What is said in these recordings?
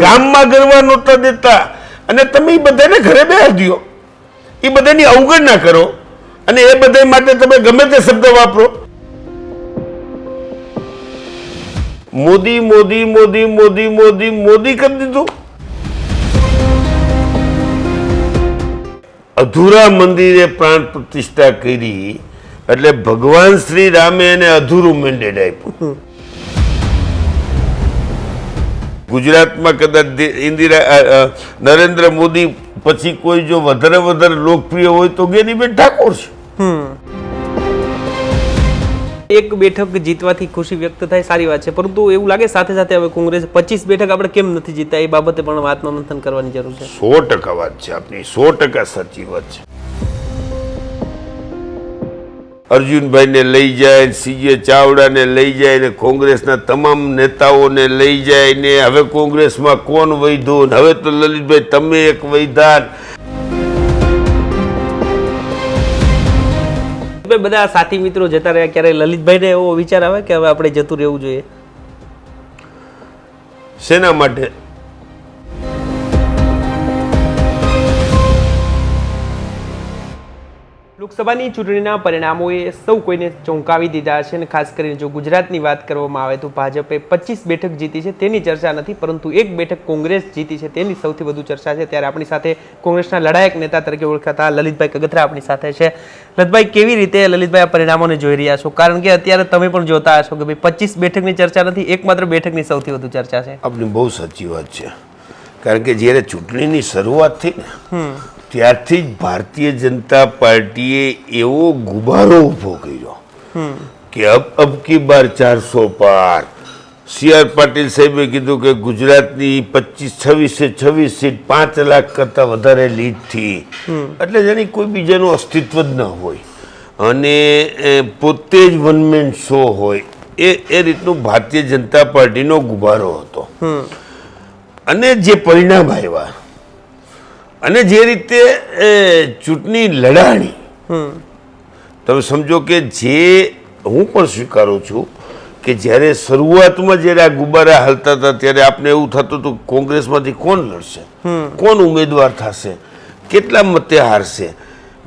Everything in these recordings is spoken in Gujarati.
ગામમાં ગરવા નહોતા દેતા. અને તમે એ બધાને ઘરે બેહાડી દો એ બધાની અવગણના કરો. અને એ બધા માટે તમે ગમે તે શબ્દ વાપરો. મોદી મોદી મોદી મોદી મોદી મોદી કરી દીધું. અધૂરા મંદિરે પ્રાણ પ્રતિષ્ઠા કરી એટલે ભગવાન શ્રી રામે એને અધૂરું મેન્ડેટ આપ્યું. ગુજરાતમાં કદાચ ઇન્દિરા નરેન્દ્ર મોદી પછી કોઈ જો વધારે વધારે લોકપ્રિય હોય તો ગેનીબેન ઠાકોર છે. એક બેઠક જીતવાથી ખુશી વ્યક્ત થાય સારી વાત છે. પરંતુ એવું લાગે સાથે સાથે હવે કોંગ્રેસ પચીસ બેઠક આપણે કેમ નથી જીતા એ બાબતે પણ આત્મમંથન કરવાની જરૂર છે. સો ટકા વાત છે આપની સો ટકા સાચી વાત છે. અર્જુનભાઈને લઈ જાય સીજે ચાવડાને લઈ જાય ને કોંગ્રેસના તમામ નેતાઓને લઈ જાય ને હવે કોંગ્રેસમાં કોણ વૈધો હવે તો લલિતભાઈ તમે એક વૈધાન. બધા સાથી મિત્રો જતા રહ્યા ક્યારે લલિતભાઈને એવો વિચાર આવે કે હવે આપણે જતું રહેવું જોઈએ? શેના માટે? લોકસભાની ચૂંટણીના પરિણામોએ સૌ કોઈને ચોંકાવી દીધા છે અને ખાસ કરીને જો ગુજરાતની વાત કરવામાં આવે તો ભાજપે પચીસ બેઠક જીતી છે તેની ચર્ચા નથી પરંતુ એક બેઠક કોંગ્રેસ જીતી છે તેની સૌથી વધુ ચર્ચા છે. ત્યારે આપણી સાથે કોંગ્રેસના લડાયક નેતા તરીકે ઓળખાતા લલિતભાઈ કગથરા આપણી સાથે છે. લલિતભાઈ કેવી રીતે લલિતભાઈ આ પરિણામોને જોઈ રહ્યા છો? કારણ કે અત્યારે તમે પણ જોતા હશો કે ભાઈ પચીસ બેઠકની ચર્ચા નથી એકમાત્ર બેઠકની સૌથી વધુ ચર્ચા છે. આપની બહુ સાચી વાત છે. કારણ કે જ્યારે ચૂંટણીની શરૂઆત થઈ ને ત્યારથી જ ભારતીય જનતા પાર્ટીએ એવો ગુબારો ઊભો કર્યો કે અબ અબ કી બાર ચારસો પાર. સી આર પાટીલ સાહેબે કીધું કે ગુજરાતની પચીસ છવ્વીસે છવ્વીસ સીટ પાંચ લાખ કરતાં વધારે લીડથી. એટલે જેની કોઈ બીજાનું અસ્તિત્વ જ ન હોય. અને પોતે જ વન મેન શો હોય. એ એ રીતનું ભારતીય જનતા પાર્ટીનો ગુબારો હતો. અને જે પરિણામ આવ્યા અને જે રીતે એ, ચૂંટણી લડાણી તમે સમજો કે જે હું પણ સ્વીકારું છું કે જ્યારે શરૂઆતમાં જ્યારે આ ગુબારા હાલતા હતા ત્યારે આપણે એવું થતું હતું કોંગ્રેસમાંથી કોણ લડશે? કોણ ઉમેદવાર થશે? કેટલા મતે હારશે?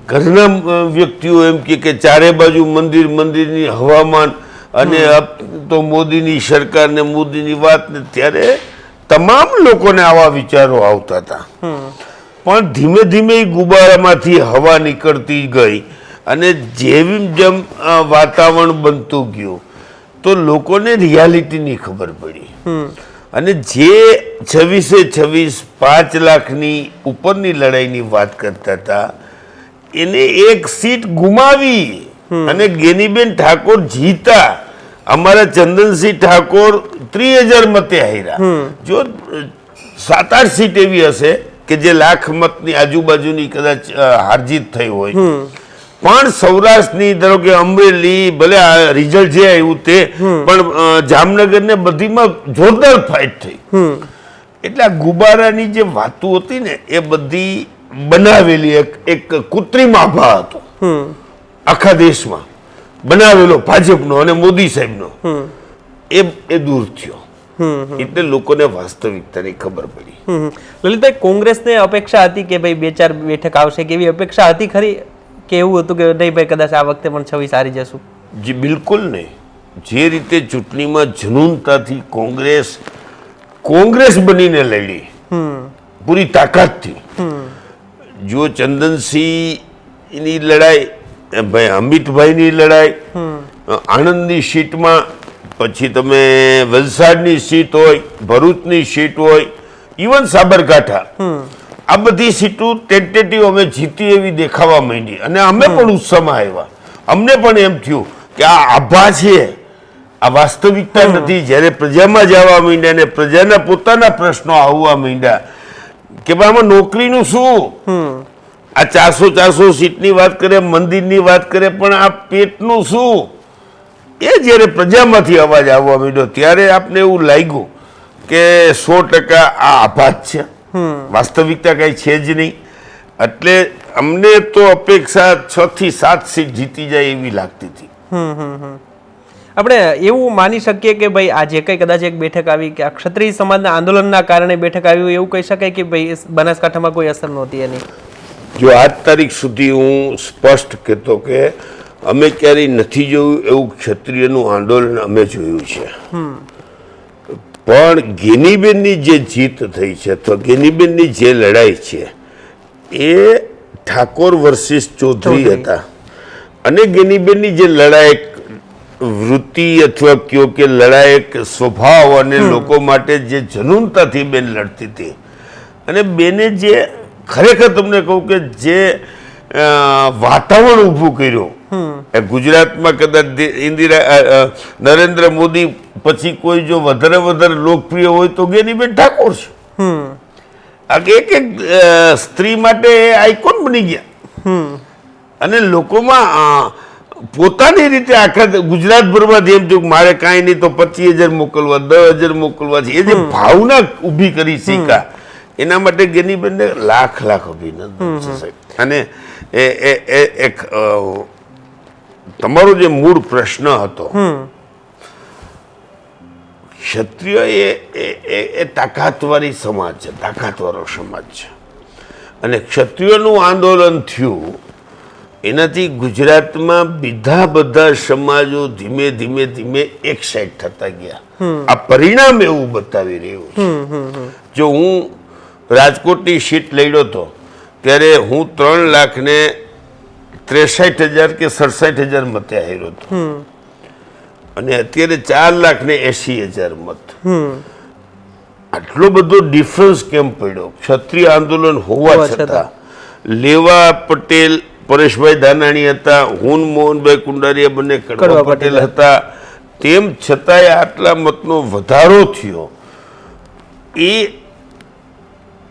ઘરના વ્યક્તિઓ એમ કે ચારે બાજુ મંદિર મંદિરની હવામાન અને તો મોદીની સરકાર ને મોદીની વાત ને ત્યારે તમામ લોકોને આવા વિચારો આવતા હતા. પણ ધીમે ધીમે એ ગુબારામાંથી હવા નીકળતી ગઈ અને જેવી જેમ વાતાવરણ બનતું ગયું તો લોકોને રિયાલિટીની ખબર પડી. અને જે છવ્વીસે છવ્વીસ પાંચ લાખની ઉપરની લડાઈની વાત કરતા હતા એને એક સીટ ગુમાવી અને ગેનીબેન ઠાકોર જીતા. અમારા ચંદનસિંહ ઠાકોર ત્રીસ હજાર મતે હાર્યા. જો સાત આઠ સીટ એવી હશે કે જે લાખ મતની આજુબાજુની કદાચ હારજીત થઈ હોય. પણ સૌરાષ્ટ્રની ધારો કે અમરેલી ભલે આ રિઝલ્ટ જે આવ્યું તે પણ જામનગર ને બધીમાં જોરદાર ફાઇટ થઈ. એટલે આ ગુબારાની જે વાતો હતી ને એ બધી બનાવેલી એક એક કૃત્રિમ આભા હતો. આખા દેશમાં બનાવેલો ભાજપનો અને મોદી સાહેબનો. એ એ દૂર થયો. એટલે લોકોને વાસ્તવિકતાની ખબર પડી. લલિતભાઈ કોંગ્રેસને અપેક્ષા હતી કે ભાઈ બે ચાર બેઠક આવશે કે એવી અપેક્ષા હતી ખરી? કે એવું હતું કે નહીં ભાઈ કદાચ આ વખતે પણ છવ્વીસ હારી જશું? જે બિલકુલ નહીં. જે રીતે ચૂંટણીમાં જનૂનતાથી કોંગ્રેસ કોંગ્રેસ બનીને લડી પૂરી તાકાતથી. જો ચંદનસિંહની લડાઈ ભાઈ અમિતભાઈની લડાઈ આણંદની સીટમાં પછી તમે વલસાડની સીટ હોય ભરૂચની સીટ હોય ઇવન સાબરકાંઠા આ બધી સીટો ટેન્ટેટિવ અમે જીતી એવી દેખાવા માંડી. અને અમે પણ ઉત્સાહમાં આવ્યા. અમને પણ એમ થયું કે આ આભા છે. આ વાસ્તવિકતા નથી. જ્યારે પ્રજામાં જવા માંડ્યા અને પ્રજાના પોતાના પ્રશ્નો આવવા માંડ્યા કે ભાઈ આમાં નોકરીનું શું? આ ચારસો ચારસો સીટની વાત કરે મંદિરની વાત કરે પણ આ પેટનું શું? એ જ્યારે પ્રજામાંથી અવાજ આવવા માંડ્યો. ત્યારે આપને એવું લાગ્યું કે સો ટકા આ આભાત છે. વાસ્તવિકતા કાંઈ છે જ નહીં. એટલે અમને તો અપેક્ષા છ થી સાત સીટ જીતી જાય એવી લાગતી હતી. આપણે એવું માની શકીએ કે ભાઈ આ જે કંઈ કદાચ એક બેઠક આવી કે આ ક્ષત્રિય સમાજના આંદોલનના કારણે બેઠક આવી એવું કહી શકાય કે ભાઈ બનાસકાંઠામાં કોઈ અસર નહોતી એની? જો આજ તારીખ સુધી હું સ્પષ્ટ કહેતો કે અમે ક્યારેય નથી જોયું એવું ક્ષત્રિયનું આંદોલન અમે જોયું છે. પણ ગેનીબેનની જે જીત થઈ છે અથવા ગેનીબેનની જે લડાઈ છે એ ઠાકોર વર્સિસ ચૌધરી. હતા. અને ગેનીબેનની જે લડાયક વૃત્તિ અથવા કયો કે લડાયક સ્વભાવ અને લોકો માટે જે જનૂનતાથી બેન લડતી હતી. અને બેને જે ખરેખર તમને કહું કે જે વાતાવરણ ઊભું કર્યું ગુજરાતમાં કદાચ ઇન્દિરા નરેન્દ્ર મોદી પછી કોઈ જો વધારે વધારે લોકપ્રિય હોય તો ગેનીબેન ઠાકોર છે. આ એક એક સ્ત્રી માટે આઇકોન બની ગયા. અને લોકોમાં પોતાની રીતે આખા ગુજરાતભરમાં જેમ જો મારે કાંઈ નહીં તો પચીસ હજાર મોકલવા દસ હજાર મોકલવા છે. એ જે ભાવના ઊભી કરી શીખા એના માટે ગેનીબેનને લાખ લાખ અભિનંદન છે સાહેબ. અને એ એક તમારો જે મૂળ પ્રશ્ન હતો ક્ષત્રિય એ, એ- તાકાતવાળી સમાજ છે, તાકાતવાળો સમાજ છે. અને ક્ષત્રિયોનું આંદોલન થયું, એનાથી ગુજરાતમાં બીજા બધા સમાજો ધીમે ધીમે ધીમે એક સાઈડ થતા ગયા. આ પરિણામ એવું બતાવી રહ્યું છે. જો હું રાજકોટની સીટ લડ્યો તો, ત્યારે હું ત્રણ લાખ ને ત્રેસઠ હજાર કે સડસઠ હજાર મતે આવ્યો હતો. અને અત્યારે ચાર લાખ ને એસી હજાર મત. આટલો બધો ડિફરન્સ કેમ પડ્યો? ક્ષત્રિય આંદોલન હોવા છતાં. લેવા પટેલ પરેશભાઈ દાનાણી હતા હું મોહનભાઈ કુંડારીયા બંને કડવા પટેલ. હતા. તેમ છતાંય આટલા મતનો વધારો થયો. એ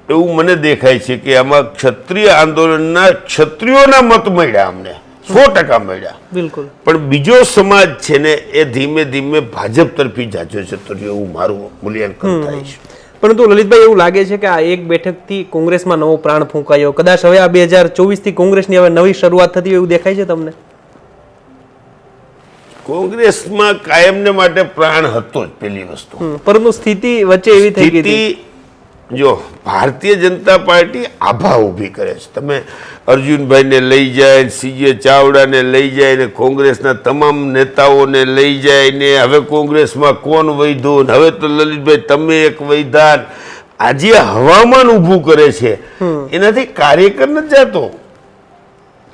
એવું મને દેખાય છે કે આમાં ક્ષત્રિય આંદોલનના ક્ષત્રિયોના મત મળ્યા અમને. સો ટકા મળ્યા. બિલકુલ. પણ બીજો સમાજ છે ને એ ધીમે ધીમે ભાજપ તરફી જાજો જતો રહ્યો એવું મારું મૂલ્યાંકન થાય છે. પરંતુ લલિતભાઈ એવું લાગે છે કે આ એક બેઠકથી કોંગ્રેસમાં નવો પ્રાણ ફૂંકાયો. કદાચ હવે આ બે હજાર ચોવીસથી કોંગ્રેસની હવે નવી શરૂઆત થતી એવું દેખાય છે તમને? કોંગ્રેસમાં કાયમને માટે પ્રાણ હતો જ પેલી વસ્તુ. પરંતુ સ્થિતિ વચ્ચે એવી થઈ ગઈ જો ભારતીય જનતા પાર્ટી આભા ઊભી કરે છે. તમે અર્જુનભાઈને લઈ જાય સીજે ચાવડાને લઈ જાય ને કોંગ્રેસના તમામ નેતાઓને લઈ જાય ને હવે કોંગ્રેસમાં કોણ વૈધું ને હવે તો લલિતભાઈ તમે એક વૈધાન આજે હવામાન ઊભું કરે છે. એનાથી કાર્યકર નથી જાતો.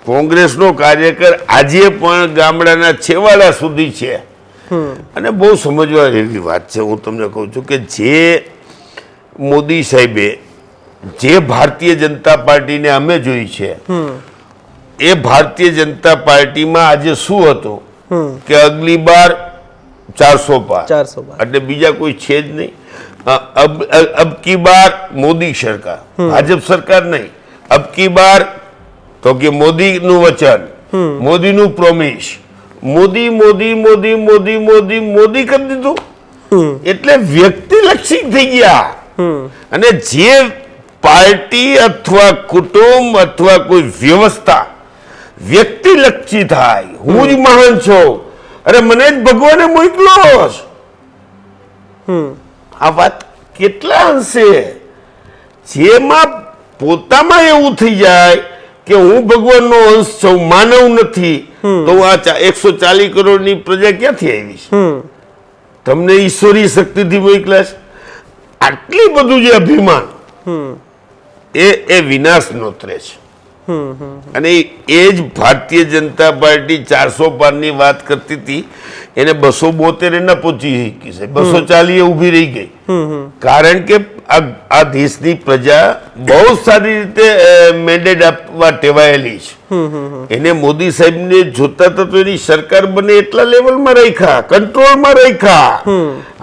કોંગ્રેસનો કાર્યકર આજે પણ ગામડાના છેવાડા સુધી છે. અને બહુ સમજવા જેવી વાત છે. હું તમને કહું છું કે જે મોદી સાહેબે જે ભારતીય જનતા પાર્ટીને અમે જોઈ છે એ ભારતીય જનતા પાર્ટીમાં આજે શું હતું કે અગલી બાર ચારસો પાર. ચારસો એટલે બીજા કોઈ છે જ નહીં. અબ અબ કી બાર મોદી સરકાર. ભાજપ સરકાર નહીં. અબ કી બાર તો કે મોદીનું વચન મોદીનું પ્રોમિસ મોદી મોદી મોદી મોદી મોદી મોદી કરી દીધું. એટલે વ્યક્તિલક્ષી થઈ ગયા. અને જે પાર્ટી અથવા કુટુંબ અથવા કોઈ વ્યવસ્થા વ્યક્તિલક્ષી થાય હું જ મહાન છું. અરે મને જ ભગવાને મોકલો. આ વાત કેટલા અંશે? જેમાં પોતામાં એવું થઈ જાય કે હું ભગવાનનો અંશ છું માનવ નથી તો આ એકસો ચાલીસ કરોડની પ્રજા ક્યાંથી આવી છે? તમને ઈશ્વરી શક્તિથી મોકલ્યા છે આટલી બધું જે અભિમાન એ એ વિનાશ નોતરે છે અને એ જ ભારતીય જનતા પાર્ટી ચારસો પારની વાત કરતી હતી એને બસો બોતેર ના પહોંચી શકી છે. બસો ચાલીએ ઊભી રહી ગઈ. કારણ કે આ દેશની પ્રજા બહુ સારી રીતે મેન્ડેટ આપવા ટેવાયેલી છે. એને મોદી સાહેબને જોતા તો એની સરકાર બને એટલા લેવલમાં રાખ્યા કંટ્રોલમાં રાખ્યા.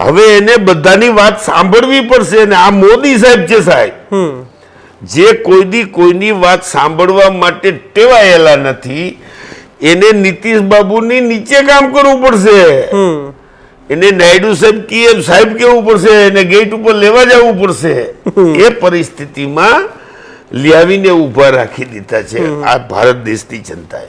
હવે એને બધાની વાત સાંભળવી પડશે અને આ મોદી સાહેબ છે સાહેબ. જે કોઈ દી કોઈની વાત સાંભળવા માટે ટેવાયેલા નથી એને નીતિશ બાબુની નીચે કામ કરવું પડશે. એને નાયડુ સાહેબ કે સાહેબ કેવું પડશે એને ગેટ ઉપર લેવા જવું પડશે. એ પરિસ્થિતિમાં લ્યાવીને ઊભા રાખી દીધા છે આ ભારત દેશની જનતાએ.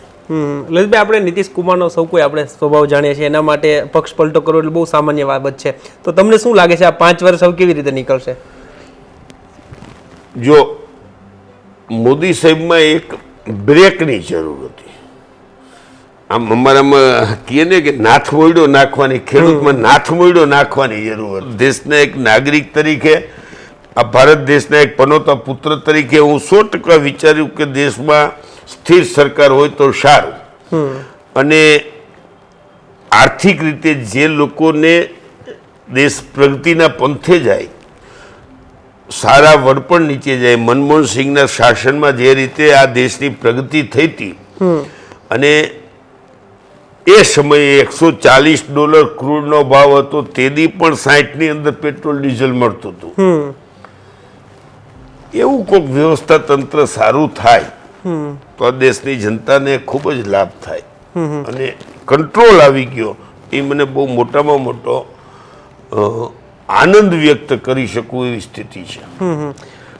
લલિતભાઈ આપણે નીતિશ કુમારનો સૌ કોઈ આપણે સ્વભાવ જાણીએ છીએ એના માટે પક્ષ પલટો કરવો એટલે બહુ સામાન્ય બાબત છે. તો તમને શું લાગે છે આ પાંચ વર્ષ સૌ કેવી રીતે નીકળશે? જો મોદી સાહેબમાં એક બ્રેકની જરૂર હતી. આમ અમારામાં કહે ને કે નાથ મોયડો નાખવાની ખેડૂતમાં નાથ મોયડો નાખવાની જરૂર હતી. દેશના એક નાગરિક તરીકે આ ભારત દેશના એક પનોતા પુત્ર તરીકે હું સો ટકા વિચાર્યું કે દેશમાં સ્થિર સરકાર હોય તો સારું. અને આર્થિક રીતે જે લોકોને દેશ પ્રગતિના પંથે જાય સારા વડપણ નીચે જાય. મનમોહન સિંહના શાસનમાં જે રીતે આ દેશની પ્રગતિ થઈ હતી અને એ સમયે એકસો ચાલીસ ડોલર ક્રૂડનો ભાવ હતો તેની પણ સાહીઠની અંદર પેટ્રોલ ડીઝલ મળતું હતું. એવું કોઈક વ્યવસ્થા તંત્ર સારું થાય તો આ દેશની જનતાને ખૂબ જ લાભ થાય. અને કંટ્રોલ આવી ગયો. એ મને બહુ મોટામાં મોટો આનંદ વ્યક્ત કરી શકું એવી સ્થિતિ છે. હમ હમ.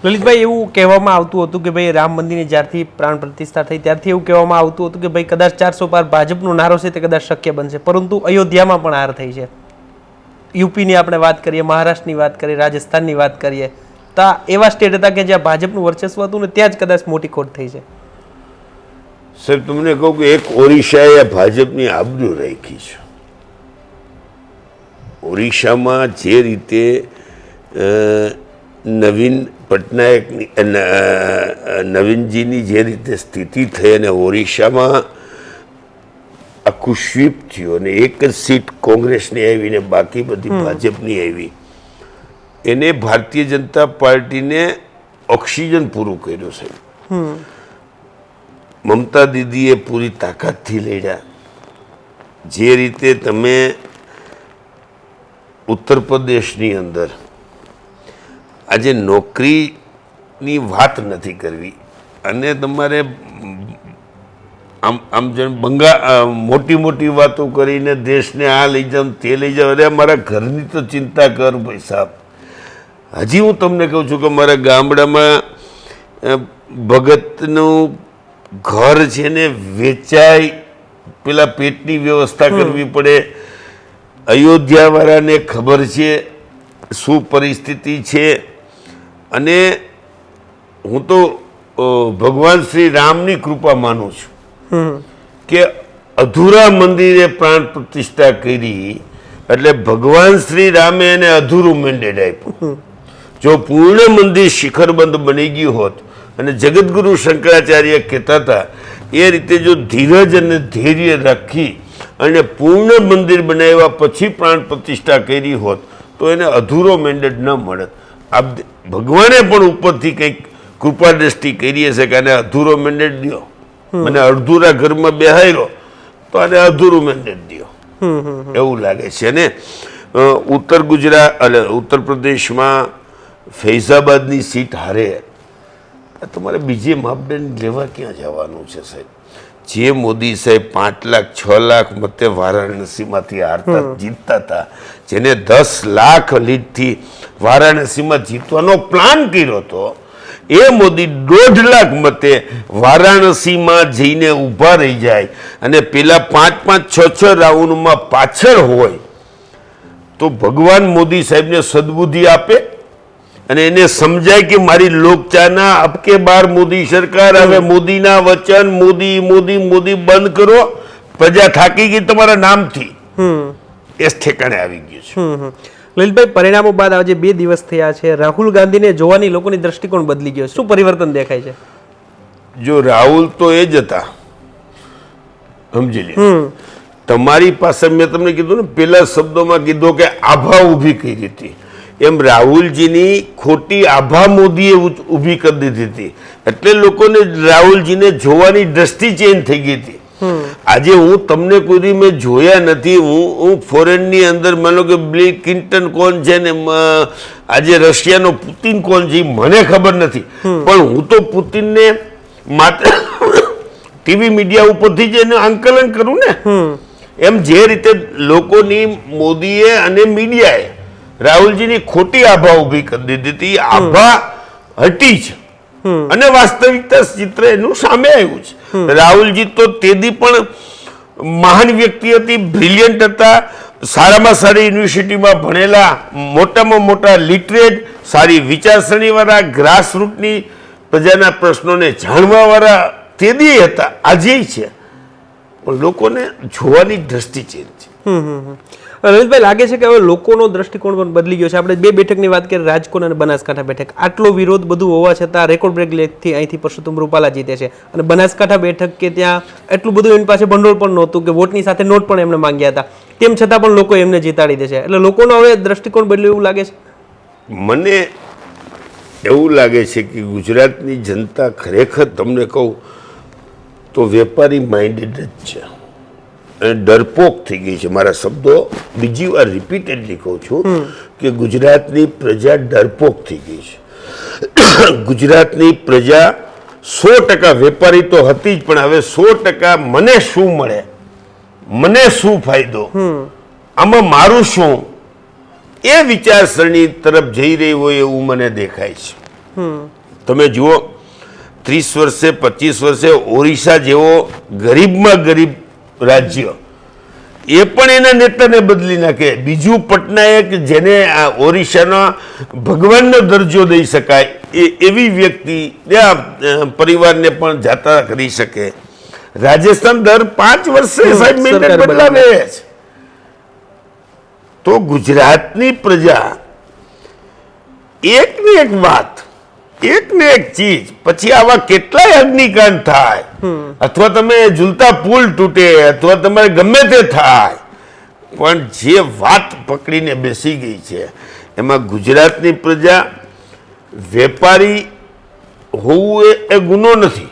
લલિતભાઈ એવું કહેવામાં આવતું હતું કે ભાઈ રામ મંદિરની જ્યારથી પ્રાણ પ્રતિષ્ઠા થઈ ત્યારથી એવું કહેવામાં આવતું હતું કે ભાઈ કદાચ ચારસો પાર ભાજપનો નારો છે તે કદાચ શક્ય બનશે. પરંતુ અયોધ્યામાં પણ હાર થઈ છે. યુપીની આપણે વાત કરીએ મહારાષ્ટ્રની વાત કરીએ રાજસ્થાનની વાત કરીએ તો એવા સ્ટેટ હતા કે જ્યાં ભાજપનું વર્ચસ્વ હતું ને ત્યાં જ કદાચ મોટી ખોટ થઈ છે. સર તમને કહું કે એક ઓરિસ્સાએ ભાજપની આબરૂ રાખી છે. ઓરિસ્સામાં જે રીતે નવીન પટનાયકની નવીનજીની જે રીતે સ્થિતિ થઈ અને ઓરિસ્સામાં આખું સ્વીપ થયું અને એક જ સીટ કોંગ્રેસની આવી ને બાકી બધી ભાજપની આવી એને ભારતીય જનતા પાર્ટીને ઓક્સિજન પૂરું કર્યું છે. મમતા દીદીએ પૂરી તાકાતથી લડ્યા. જે રીતે તમે ઉત્તર પ્રદેશની અંદર આજે નોકરીની વાત નથી કરવી. અને તમારે આમ આમ જેમ બંગા મોટી મોટી વાતો કરીને દેશને આ લઈ જાઉં તે લઈ જાઉં અરે મારા ઘરની તો ચિંતા કર ભાઈ સાહેબ. હજી હું તમને કહું છું કે મારા ગામડામાં ભગતનું ઘર છે ને વેચાય પેલા પેટની વ્યવસ્થા કરવી પડે. અયોધ્યાવાળાને ખબર છે શું પરિસ્થિતિ છે? અને હું તો ભગવાન શ્રી રામની કૃપા માનું છું કે અધૂરા મંદિરે પ્રાણ પ્રતિષ્ઠા કરી એટલે ભગવાન શ્રી રામે એને અધૂરું મેન્ડેટ આપ્યું. જો પૂર્ણ મંદિર શિખરબંધ બની ગયું હોત અને જગતગુરુ શંકરાચાર્ય કહેતા હતા એ રીતે જો ધીરજ અને ધૈર્ય રાખી અને પૂર્ણ મંદિર બનાવ્યા પછી પ્રાણ પ્રતિષ્ઠા કરી હોત તો એને અધૂરો મેન્ડેટ ન મળત. આપ ભગવાને પણ ઉપરથી કંઈક કૃપા દ્રષ્ટિ કરી હશે કે આને અધૂરો મેન્ડેટ દો મને અડધુરા ઘરમાં બેહાર્યો તો આને અધૂરું મેન્ડેટ દો એવું લાગે છે. ને ઉત્તર ગુજરાત એટલે ઉત્તર પ્રદેશમાં ફૈઝાબાદની સીટ હારે. તમારે બીજે માપદંડ લેવા ક્યાં જવાનું છે સાહેબ? જે મોદી સાહેબ પાંચ લાખ છ લાખ મતે વારાણસીમાંથી હારતા જીતતા હતા જેને દસ લાખ લીડથી વારાણસીમાં જીતવાનો પ્લાન કર્યો હતો એ મોદી દોઢ લાખ મતે વારાણસીમાં જઈને ઊભા રહી જાય અને પેલા પાંચ પાંચ છ છ રાઉન્ડમાં પાછળ હોય તો ભગવાન મોદી સાહેબને સદબુદ્ધિ આપે અને એને સમજાય કે મારી લોકચાના અબકે બાર મોદી સરકાર હવે મોદીના વચન મોદી મોદી મોદી બંધ કરો. પ્રજા થાકી ગઈ તમારા નામથી. એ ઠેકાણે આવી ગયું છે. લલિતભાઈ પરિણામો બાદ આજે બે દિવસ થયા છે. રાહુલ ગાંધીને જોવાની લોકોની દ્રષ્ટિકોણ બદલી ગયો શું પરિવર્તન દેખાય છે? જો રાહુલ તો એ જ હતા. સમજી લે તમારી પાસે મેં તમને કીધું ને પેલા શબ્દોમાં કીધું કે આભા ઊભી કરી હતી. એમ રાહુલજીની ખોટી આભા મોદીએ ઊભી કરી દીધી હતી. એટલે લોકોને રાહુલજીને જોવાની દ્રષ્ટિ ચેન્જ થઈ ગઈ હતી. આજે હું તમને કોઈ મેં જોયા નથી હું હું ફોરેનની અંદર માનો કે બિલ ક્લિન્ટન કોણ છે ને આજે રશિયાનો પુતિન કોણ છે મને ખબર નથી. પણ હું તો પુતિનને માત્ર ટીવી મીડિયા ઉપરથી જ એનું આંકલન કરું ને. એમ જે રીતે લોકોની મોદીએ અને મીડિયાએ રાહુલજીની ખોટી આભા ઊભી કરી દીધી હતી. આભા હટી છે. અને વાસ્તવિકતા ચિત્ર એનું સામે આવ્યું છે. રાહુલજી તો તેદી પણ મહાન વ્યક્તિ હતી બ્રિલિયન્ટ હતા, સારામાં સારી યુનિવર્સિટીમાં ભણેલા, મોટામાં મોટા લિટરેટ સારી વિચારસરણીવાળા ગ્રાસરૂટની પ્રજાના પ્રશ્નોને જાણવાવાળા તેદી હતા. આજે છે. પણ લોકોને જોવાની દ્રષ્ટિ ચેન્જ છે. લલિતભાઈ લાગે છે કે હવે લોકોનો દ્રષ્ટિકોણ પણ બદલી ગયો છે. આપણે બે બેઠકની વાત કરીએ, રાજકોટ અને બનાસકાંઠા બેઠક. આટલો વિરોધ બધું હોવા છતાં રેકોર્ડ બ્રેક લેખથી અહીંથી પરસોત્તમ રૂપાલા જીતે છે. અને બનાસકાંઠા બેઠક કે ત્યાં એટલું બધું એમની પાસે ભંડોળ પણ નહોતું કે વોટની સાથે નોટ પણ એમને માંગ્યા હતા. તેમ છતાં પણ લોકો એમને જીતાડી દે છે. એટલે લોકોનો હવે દ્રષ્ટિકોણ બદલ્યો એવું લાગે છે? મને એવું લાગે છે કે ગુજરાતની જનતા ખરેખર, તમને કહું તો વેપારી માઇન્ડેડ જ છે. ડરપોક થઈ ગઈ છે. મારા શબ્દો બીજી વાર રિપીટેડલી કહું છું કે ગુજરાતની પ્રજા ડરપોક થઈ ગઈ છે. ગુજરાતની પ્રજા સો ટકા વેપારી તો હતી જ પણ હવે સો ટકા મને શું મળે? મને શું ફાયદો? આમાં મારું શું? એ વિચારસરણી તરફ જઈ રહી હોય એવું મને દેખાય છે. તમે જુઓ ત્રીસ વર્ષે પચીસ વર્ષે ઓરિસ્સા જેવો ગરીબમાં ગરીબ રાજ્ય. એ પણ એના નેતાને બદલી નાખે. બીજું પટનાયક જેને આ ઓરિસ્સાના ભગવાનનો દરજ્જો દઈ શકાય એ એવી વ્યક્તિ આ પરિવારને પણ જાતા કરી શકે. રાજસ્થાન દર પાંચ વર્ષે સાહેબ મેન્ડેટ બદલાવે. તો ગુજરાતની પ્રજા એક ને એક વાત એક ને એક ચીજ. પછી આવા કેટલાય અગ્નિકાંડ થાય. અથવા તમે ઝૂલતા પુલ તૂટે અથવા તમારે ગમે તે થાય. પણ જે વાત પકડીને બેસી ગઈ છે એમાં ગુજરાતની પ્રજા વેપારી હોવું એ ગુનો નથી.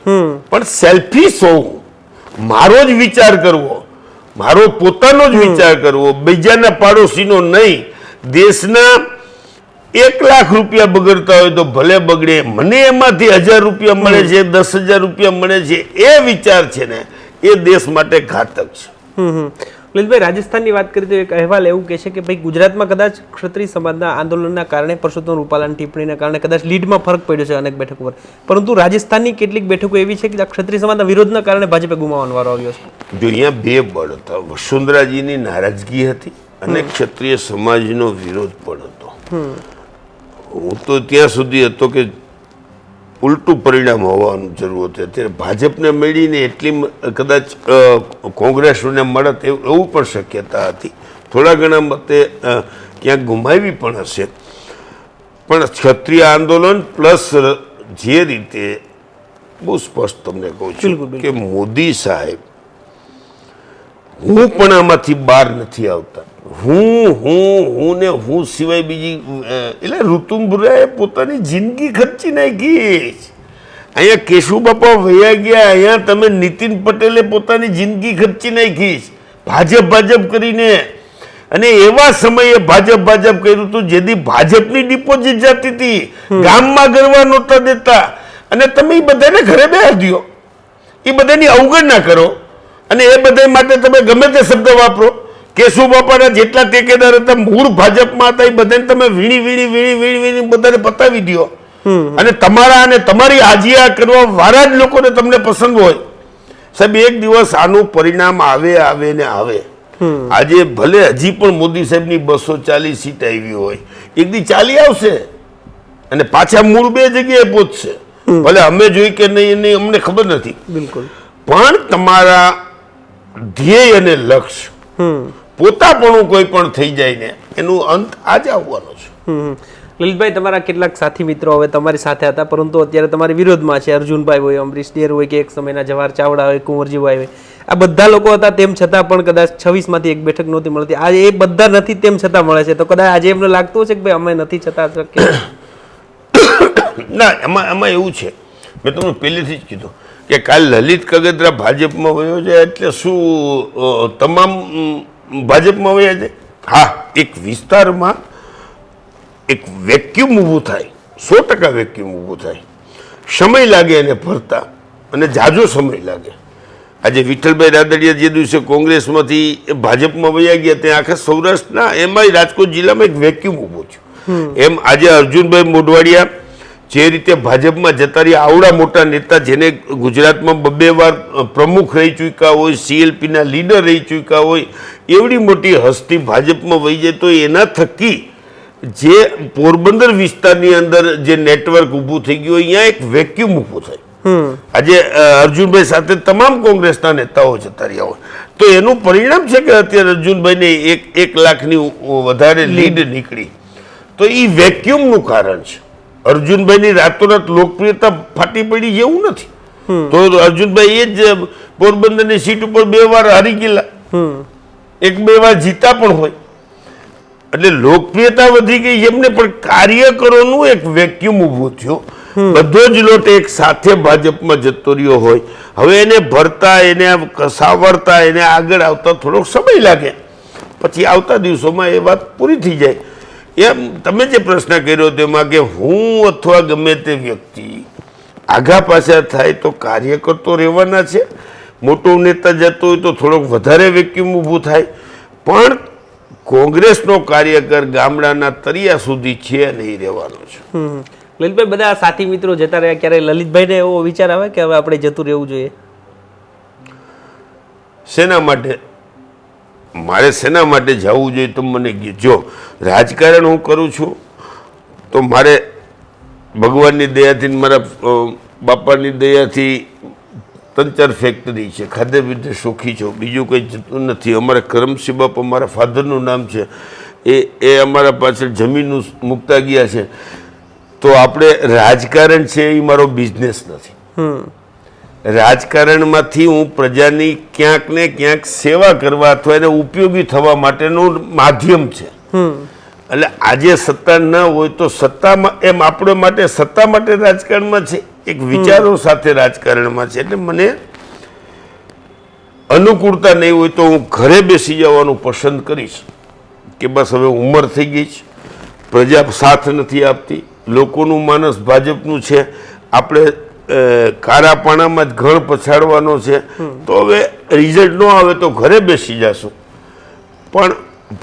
પણ સેલ્ફિશ હોવું મારો જ વિચાર કરવો. મારો પોતાનો જ વિચાર કરવો. બીજાના પાડોશીનો નહીં. દેશના એક લાખ રૂપિયા બગડતા હોય તો ભલે બગડે. મને એમાંથી હજાર રૂપિયા મળે છે દસ હજાર રૂપિયા મળે છે એ વિચાર છે ને એ દેશ માટે ઘાતક છે. હમ હમ. લલિતભાઈ રાજસ્થાનની વાત કરીએ તો એક અહેવાલ એવું કહે છે કે ભાઈ ગુજરાતમાં કદાચ ક્ષત્રિય સમાજના આંદોલનના કારણે પરસોત્તમ રૂપાલાની ટિપ્પણીના કારણે કદાચ લીડમાં ફરક પડ્યો છે અનેક બેઠકો પર. પરંતુ રાજસ્થાનની કેટલીક બેઠકો એવી છે કે આ ક્ષત્રિય સમાજના વિરોધના કારણે ભાજપે ગુમાવવાનો વારો આવ્યો છે. જો અહીંયા બે બળ હતા વસુંધરાજીની નારાજગી હતી અને ક્ષત્રિય સમાજનો વિરોધ પણ હતો. હું તો ત્યાં સુધી હતો કે ઉલટું પરિણામ હોવાનું જરૂર હતું અત્યારે ભાજપને મળીને એટલી કદાચ કોંગ્રેસને મળત એવું પણ શક્યતા હતી. થોડા ઘણા મતે ક્યાંક ગુમાવી પણ હશે. પણ ક્ષત્રિય આંદોલન પ્લસ જે રીતે બહુ સ્પષ્ટ તમને કહું છું. કે મોદી સાહેબ હું પણ આમાંથી બહાર નથી આવતા. હું હું હું ને હું સિવાય બીજી એટલે ઋતુંબરાએ પોતાની જિંદગી ખર્ચી નાખી અહીંયા કેશુ બાપા વયા ગયા અહીંયા તમે નીતિન પટેલે પોતાની જિંદગી ખર્ચી નાખી ભાજપ ભાજપ કરીને. અને એવા સમયે ભાજપ ભાજપ કર્યું હતું જેથી ભાજપની ડિપોઝિટ જતી હતી. ગામમાં ગરવા નહોતા દેતા. અને તમે એ બધાને ઘરે બેસી દો એ બધાની અવગણના કરો. અને એ બધા માટે તમે ગમે તે શબ્દ વાપરો. કેશુ બાપાના જેટલા ટેકેદાર હતા મૂળ ભાજપમાં હતા એ બધાને તમે વીણી વીણી વીણી વીણી વીણી બધાને પતાવી દો અને તમારા અને તમારી હાજીયા કરવા વાળા જ લોકોને તમને પસંદ હોય. સાહેબ એક દિવસ આનું પરિણામ આવે આવે ને આવે. આજે ભલે હજી પણ મોદી સાહેબની બસો ચાલીસ સીટ આવી હોય. એક દી ચાલી આવશે. અને પાછા મૂળ બે જગ્યાએ પહોંચશે. ભલે અમે જોઈ કે નહીં નહીં અમને ખબર નથી. બિલકુલ. પણ તમારા ધ્યેય અને લક્ષ્ય પોતાપણું કોઈ પણ થઈ જાય ને એનું અંત આજે આવવાનો છે. લલિતભાઈ તમારા કેટલાક સાથી મિત્રો હવે તમારી સાથે હતા પરંતુ અત્યારે તમારી વિરોધમાં છે. અર્જુનભાઈ હોય અમરીશ ડેર હોય કે એક સમયના જવાહર ચાવડા હોય કુંવરજીભાઈ હોય. આ બધા લોકો હતા તેમ છતાં પણ કદાચ છવ્વીસમાંથી એક બેઠક નહોતી મળતી. આજે એ બધા નથી તેમ છતાં મળે છે. તો કદાચ આજે એમને લાગતું હશે કે ભાઈ અમે નથી છતાં શક્ય? ના એમાં એમાં એવું છે. મેં તમને પહેલેથી જ કીધું કે કાલ લલિત કગદરા ભાજપમાં વયો છે એટલે શું તમામ ભાજપમાં વયા જાય હા એક વિસ્તારમાં એક વેક્યુમ ઊભું થાય. સો ટકા વેક્યુમ ઊભું થાય. સમય લાગે એને ભરતા અને જાજો સમય લાગે. આજે વિઠ્ઠલભાઈ રાદડિયા જે દિવસે કોંગ્રેસમાંથી ભાજપમાં વયા ગયા ત્યાં આખા સૌરાષ્ટ્રના એમાંય રાજકોટ જિલ્લામાં એક વેક્યુમ ઊભું થયું. એમ આજે અર્જુનભાઈ મોઢવાડિયા જે રીતે ભાજપમાં જતા રહ્યા આવડા મોટા નેતા જેને ગુજરાતમાં બબ્બે વાર પ્રમુખ રહી ચૂક્યા હોય સીએલપીના લીડર રહી ચૂક્યા હોય એવડી મોટી હસ્તી ભાજપમાં વહી જાય તો એના થકી જે પોરબંદર વિસ્તારની અંદર જે નેટવર્ક ઊભું થઈ ગયું અહીંયા એક વેક્યુમ ઊભું થાય. આજે અર્જુનભાઈ સાથે તમામ કોંગ્રેસના નેતાઓ જતા રહ્યા હોય. તો એનું પરિણામ છે કે અત્યારે અર્જુનભાઈને એક એક લાખની વધારે લીડ નીકળી. તો એ વેક્યુમનું કારણ છે. અર્જુનભાઈની રાતોરાત લોકપ્રિયતા ફાટી પડી જેવું નથી. તો અર્જુનભાઈ એ જ પોરબંદરની સીટ ઉપર બે વાર હારી ગયેલા. એક બે વાર જીતા પણ હોય. એટલે લોકપ્રિયતા વધી ગઈ એમને પણ કાર્યકરોનું એક વેક્યુમ ઊભું થયું. બધો જ લોટ એક સાથે ભાજપમાં જતો રહ્યો હોય. હવે એને ભરતા એને સાવરતા એને આગળ આવતા થોડોક સમય લાગે. પછી આવતા દિવસોમાં એ વાત પૂરી થઈ જાય. એમ તમે જે પ્રશ્ન કર્યો તેમાં કે હું અથવા ગમે તે વ્યક્તિ આઘા પાછા થાય તો કાર્યકર તો રહેવાના છે. મોટો નેતા જતો હોય તો થોડોક વધારે વેક્યુમ ઊભું થાય. પણ કોંગ્રેસનો કાર્યકર ગામડાના તરિયા સુધી છે નહીં રહેવાનો છે. લલિતભાઈ બધા સાથી મિત્રો જતા રહ્યા ક્યારે લલિતભાઈને એવો વિચાર આવે કે હવે આપણે જતું રહેવું જોઈએ? શેના માટે મારે શેના માટે જવું જોઈએ તો મને જો રાજકારણ હું કરું છું, તો મારે ભગવાનની દયાથી મારા બાપાની દયાથી ત્રણ ચાર ફેક્ટરી છે, ખાદ્ય પીધે સુખી છું, બીજું કંઈ જતું નથી. અમારા કરમસિંહ બાપા મારા ફાધરનું નામ છે. એ એ અમારા પાછળ જમીનનું મૂકતા ગયા છે. તો આપણે રાજકારણ છે એ મારો બિઝનેસ નથી. રાજકારણમાંથી હું પ્રજાની ક્યાંક ને ક્યાંક સેવા કરવા અથવા એને ઉપયોગી થવા માટેનું માધ્યમ છે. એટલે આજે સત્તા ન હોય તો સત્તામાં એમ આપણે માટે સત્તા માટે રાજકારણમાં છે એક વિચારો સાથે રાજકારણમાં છે. એટલે મને અનુકૂળતા નહીં હોય તો હું ઘરે બેસી જવાનું પસંદ કરીશ કે બસ હવે ઉંમર થઈ ગઈ છે. પ્રજા સાથ નથી આપતી. લોકોનું માનસ ભાજપનું છે. આપણે અ, કારા પાણામાં જ ઘણ પછાડવાનો છે. તો હવે રિઝલ્ટ ન આવે તો ઘરે બેસી જશું. પણ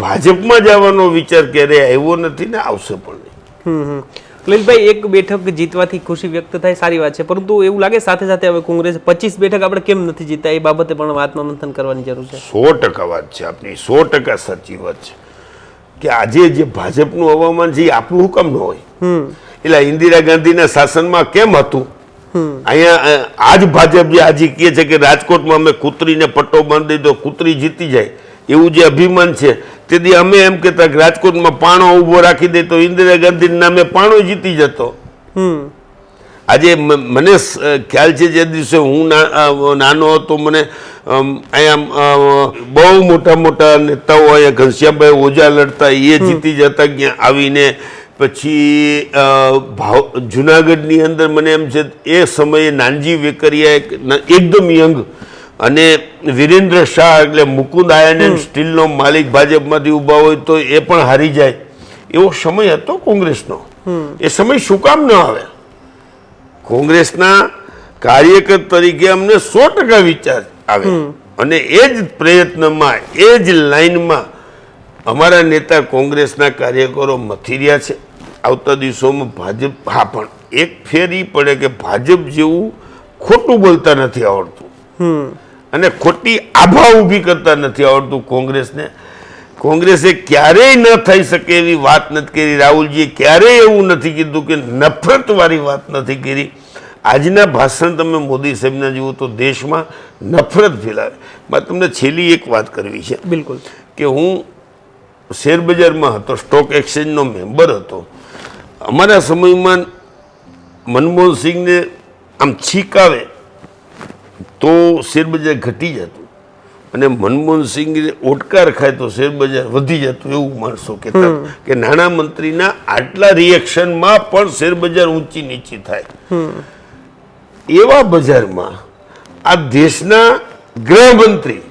ભાજપમાં જવાનો વિચાર ક્યારેય આવ્યો નથી ને આવશે પણ નહીં. લલિતભાઈ એક બેઠક જીતવાથી ખુશી વ્યક્ત થાય સારી વાત છે. પરંતુ એવું લાગે સાથે સાથે હવે કોંગ્રેસ પચીસ બેઠક આપણે કેમ નથી જીતા? એ બાબતે પણ વાતમાં મંથન કરવાની જરૂર છે. સો ટકા વાત છે આપની. સો ટકા સાચી વાત છે. કે આજે જે ભાજપનું હવામાન છે એ આપણું હુકમ ન હોય. એટલે ઇન્દિરા ગાંધીના શાસનમાં કેમ હતું? અહીંયા આજ ભાજપ જે આજે કહે છે કે રાજકોટમાં અમે કૂતરીને પટ્ટો બાંધી દીધો કૂતરી જીતી જાય એવું જે અભિમાન છે તેથી અમે એમ કહેતા કે રાજકોટમાં પાણો ઊભો રાખી દે તો ઇન્દિરા ગાંધીના નામે પાણો જીતી જતો. હમ. આજે મને ખ્યાલ છે જે દિવસે હું નાનો હતો મને અહીંયા બહુ મોટા મોટા નેતાઓ અહીંયા ઘનશ્યામભાઈ ઓજા લડતા એ જીતી જતા ત્યાં આવીને પછી ભાવ જુનાગઢની અંદર મને એમ છે એ સમયે નાનજી વેકરિયા એકદમ યંગ અને વિરેન્દ્ર શાહ એટલે મુકુંદ આયન સ્ટીલનો માલિક ભાજપમાંથી ઊભા હોય તો એ પણ હારી જાય. એવો સમય હતો કોંગ્રેસનો? એ સમય શું કામ ન આવે? કોંગ્રેસના કાર્યકર તરીકે અમને સો ટકા વિચાર આવે. અને એ જ પ્રયત્નમાં એ જ લાઈનમાં અમારા નેતા કોંગ્રેસના કાર્યકરો મથી રહ્યા છે. આવતા દિવસોમાં ભાજપ હા પણ એક ફેર એ પડે કે ભાજપ જેવું ખોટું બોલતા નથી આવડતું. હમ. અને ખોટી આભા ઊભી કરતા નથી આવડતું કોંગ્રેસને. કોંગ્રેસે ક્યારેય ન થઈ શકે એવી વાત નથી કરી. રાહુલજીએ ક્યારેય એવું નથી કીધું કે નફરતવાળી વાત નથી કરી. આજના ભાષણ તમે મોદી સાહેબના જુઓ તો દેશમાં નફરત ફેલાવે. મેં તમને છેલ્લી એક વાત કરવી છે. બિલકુલ. કે હું શેરબજારમાં હતો સ્ટોક એક્સચેન્જનો મેમ્બર હતો. અમારા સમયમાં મનમોહન સિંહને આમ છીક આવે તો શેરબજાર ઘટી જતું. અને મનમોહન સિંહને ઓટકાર ખાય તો શેરબજાર વધી જતું એવું માણસો કહેતા. કે નાણામંત્રીના આટલા રિએક્શનમાં પણ શેરબજાર ઊંચી નીચી થાય એવા બજારમાં આ દેશના ગૃહમંત્રી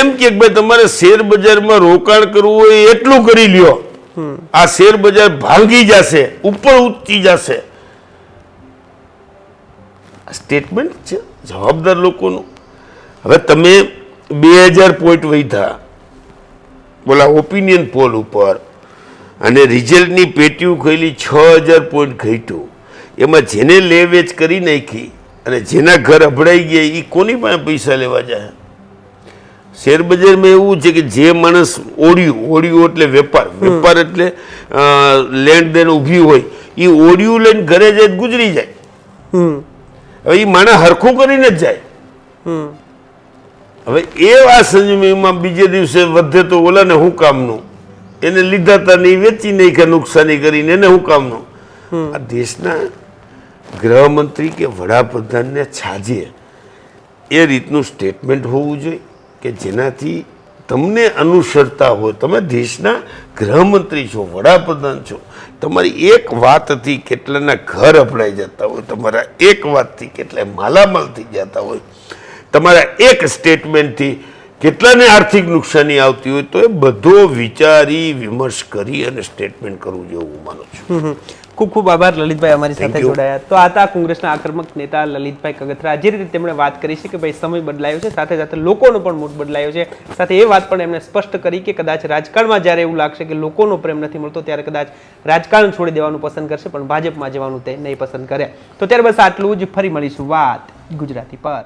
એમ કે ભાઈ તમારે શેર બજારમાં રોકાણ કરવું હોય એટલું કરી લ્યો. આ શેર બજાર ભાંગી જશે, ઉપર ઉતરી જશે. સ્ટેટમેન્ટ છે, જવાબદાર લોકોનું. હવે તમે બે હજાર પોઈન્ટ વધ્યા. બોલા ઓપિનિયન પોલ ઉપર. અને રિઝલ્ટની પેટીઓ ખોલી, છ હજાર પોઈન્ટ ઘટ્યું. એમાં જેને લે વેચ કરી નાખી અને જેના ઘર અભડાઈ ગયા એ કોની પાસે પૈસા લેવા જાય? શેર બજારમાં એવું છે કે જે માણસ ઓડિયું ઓડિયું એટલે વેપાર વેપાર એટલે લેણ દેણ ઊભી હોય એ ઓડિયું લઈને ઘરે જાય ગુજરી જાય. હવે એ માણસ હરખું કરીને જ જાય. હવે એ આ સંજમીમાં બીજે દિવસે વધે તો ઓલાને શું કામનું? એને લીધા તા નહીં વેચી કે નુકસાની કરીને એને શું કામનું? આ દેશના ગૃહમંત્રી કે વડાપ્રધાનને છાજે એ રીતનું સ્ટેટમેન્ટ હોવું જોઈએ. કે જેનાથી તમને અનુસરતા હોય. તમે દેશના ગૃહમંત્રી છો, વડાપ્રધાન છો. તમારી એક વાતથી કેટલાના ઘર અપડાઈ જતા હોય, તમારા એક વાતથી કેટલાય માલામાલ થઈ જતા હોય. તમારા એક સ્ટેટમેન્ટથી કેટલાને આર્થિક નુકસાની આવતી હોય તો એ બધો વિચારી વિમર્શ કરી અને સ્ટેટમેન્ટ કરવું જોઈએ હું માનું છું. ખૂબ ખૂબ આભાર લલિતભાઈ અમારી સાથે જોડાયા. તો આ હતા કોંગ્રેસના આક્રમક નેતા લલિતભાઈ કગથરા. જે રીતે તેમણે વાત કરી છે કે ભાઈ સમય બદલાયો છે સાથે સાથે લોકોનો પણ મૂડ બદલાયો છે. સાથે એ વાત પણ એમણે સ્પષ્ટ કરી કે કદાચ રાજકારણમાં જ્યારે એવું લાગશે કે લોકોનો પ્રેમ નથી મળતો ત્યારે કદાચ રાજકારણ છોડી દેવાનું પસંદ કરશે પણ ભાજપમાં જવાનું તે નહીં પસંદ કરે. તો ત્યારે બસ આટલું જ ફરી મળીશું. વાત ગુજરાતી પર.